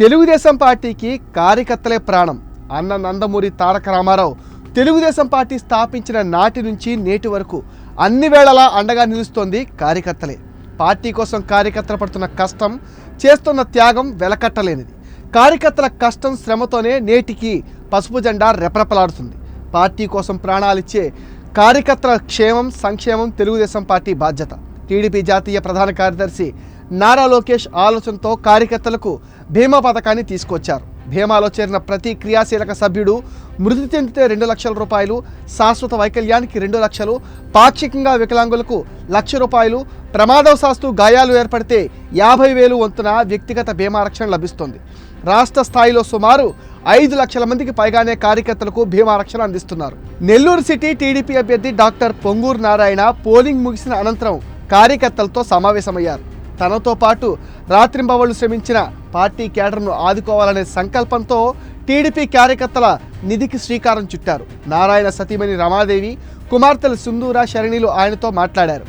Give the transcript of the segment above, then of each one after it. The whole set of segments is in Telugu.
తెలుగుదేశం పార్టీకి కార్యకర్తలే ప్రాణం. అన్న నందమూరి తారక రామారావు తెలుగుదేశం పార్టీ స్థాపించిన నాటి నుంచి నేటి వరకు అన్ని వేళలా అండగా నిలుస్తోంది కార్యకర్తలే. పార్టీ కోసం కార్యకర్తలు పడుతున్న కష్టం చేస్తున్న త్యాగం వెలకట్టలేనిది. కార్యకర్తల కష్టం శ్రమతోనే నేటికి పసుపు జెండా రెపరెపలాడుతుంది. పార్టీ కోసం ప్రాణాలిచ్చే కార్యకర్తల క్షేమం సంక్షేమం తెలుగుదేశం పార్టీ బాధ్యత. టీడీపీ జాతీయ ప్రధాన కార్యదర్శి నారా లోకేష్ ఆలోచనతో కార్యకర్తలకు భీమా పథకాన్ని తీసుకొచ్చారు. భీమాలో చేరిన ప్రతి క్రియాశీలక సభ్యుడు మృతి చెందితే రెండు లక్షల రూపాయలు శాశ్వత వైకల్యానికి రెండు లక్షలు పాక్షికంగా వికలాంగులకు లక్ష రూపాయలు ప్రమాదవశాస్తు గాయాలు ఏర్పడితే యాభై వేలు వంతున వ్యక్తిగత బీమా రక్షణ లభిస్తుంది. రాష్ట్ర స్థాయిలో సుమారు ఐదు లక్షల మందికి పైగానే కార్యకర్తలకు భీమా రక్షణ అందిస్తున్నారు. నెల్లూరు సిటీ టీడీపీ అభ్యర్థి డాక్టర్ పొంగూరు నారాయణ పోలింగ్ ముగిసిన అనంతరం కార్యకర్తలతో సమావేశమయ్యారు. తనతో పాటు రాత్రింబవళ్ళు శ్రమించిన పార్టీ కేడర్ను ఆదుకోవాలనే సంకల్పంతో టీడీపీ కార్యకర్తల నిధికి శ్రీకారం చుట్టారు. నారాయణ సతీమణి రమాదేవి కుమార్తెలు సింధూర శరణిలు ఆయనతో మాట్లాడారు.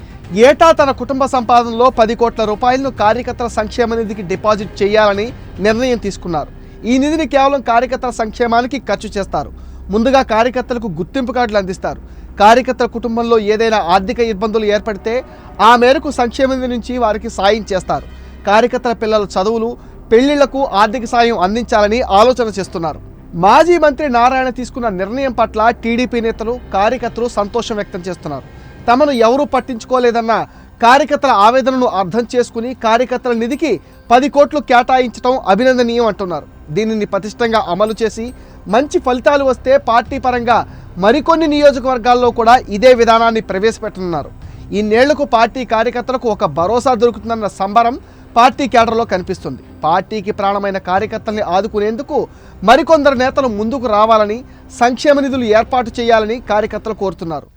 ఏటా తన కుటుంబ సంపాదనలో పది కోట్ల రూపాయలను కార్యకర్తల సంక్షేమ నిధికి డిపాజిట్ చేయాలని నిర్ణయం తీసుకున్నారు. ఈ నిధిని కేవలం కార్యకర్తల సంక్షేమానికి ఖర్చు చేస్తారు. ముందుగా కార్యకర్తలకు గుర్తింపు కార్డులు అందిస్తారు. కార్యకర్తల కుటుంబంలో ఏదైనా ఆర్థిక ఇబ్బందులు ఏర్పడితే ఆ మేరకు సంక్షేమ నుంచి వారికి సాయం చేస్తారు. కార్యకర్తల పిల్లల చదువులు పెళ్ళిళ్ళకు ఆర్థిక సాయం అందించాలని ఆలోచన చేస్తున్నారు. మాజీ మంత్రి నారాయణ తీసుకున్న నిర్ణయం పట్ల టీడీపీ నేతలు కార్యకర్తలు సంతోషం వ్యక్తం చేస్తున్నారు. తమను ఎవరూ పట్టించుకోలేదన్న కార్యకర్తల ఆవేదనను అర్థం చేసుకుని కార్యకర్తల నిధికి పది కోట్లు కేటాయించడం అభినందనీయం అంటున్నారు. దీనిని పటిష్టంగా అమలు చేసి మంచి ఫలితాలు వస్తే పార్టీ పరంగా మరికొన్ని నియోజకవర్గాల్లో కూడా ఇదే విధానాన్ని ప్రవేశపెట్టనున్నారు. ఈ నేళ్ళకు పార్టీ కార్యకర్తలకు ఒక భరోసా దొరుకుతుందన్న సంబరం పార్టీ కేడర్లో కనిపిస్తుంది. పార్టీకి ప్రాణమైన కార్యకర్తల్ని ఆదుకునేందుకు మరికొందరు నేతలు ముందుకు రావాలని సంక్షేమ నిధులు ఏర్పాటు చేయాలని కార్యకర్తలు కోరుతున్నారు.